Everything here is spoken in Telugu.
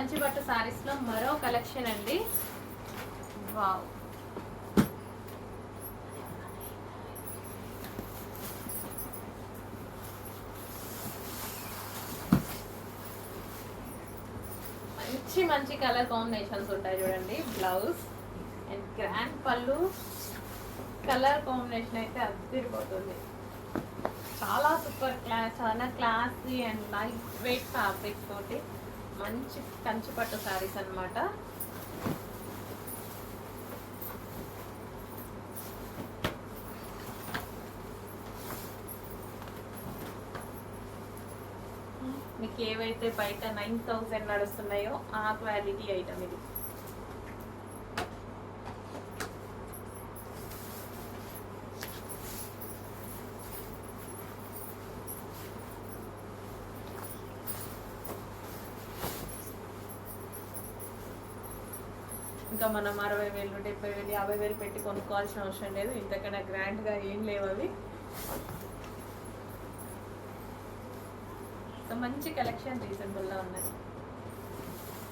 కంచిపట్టు శారీస్లో మరో కలెక్షన్ అండి. వావ్ మంచి మంచి కలర్ కాంబినేషన్స్ ఉంటాయి చూడండి. బ్లౌజ్ అండ్ గ్రాండ్ పళ్ళు కలర్ కాంబినేషన్ అయితే అద్దరిపోతుంది చాలా సూపర్ క్లాస్ చాలా classy and light weight fabric తోటి. మంచి కంచి పట్టు శారీస్ అన్నమాట. మీకు ఏవైతే బయట నైన్ థౌజండ్ నడుస్తున్నాయో ఆ క్వాలిటీ ఐటమ్ ఇది. ఇంకా మనం అరవై వేలు డెబ్బై వేలు యాభై వేలు పెట్టి కొనుక్కోవాల్సిన అవసరం లేదు. ఇంతకన్నా గ్రాండ్గా ఏం లేవు అవి. సో మంచి కలెక్షన్ రీజనబుల్గా ఉన్నాయి.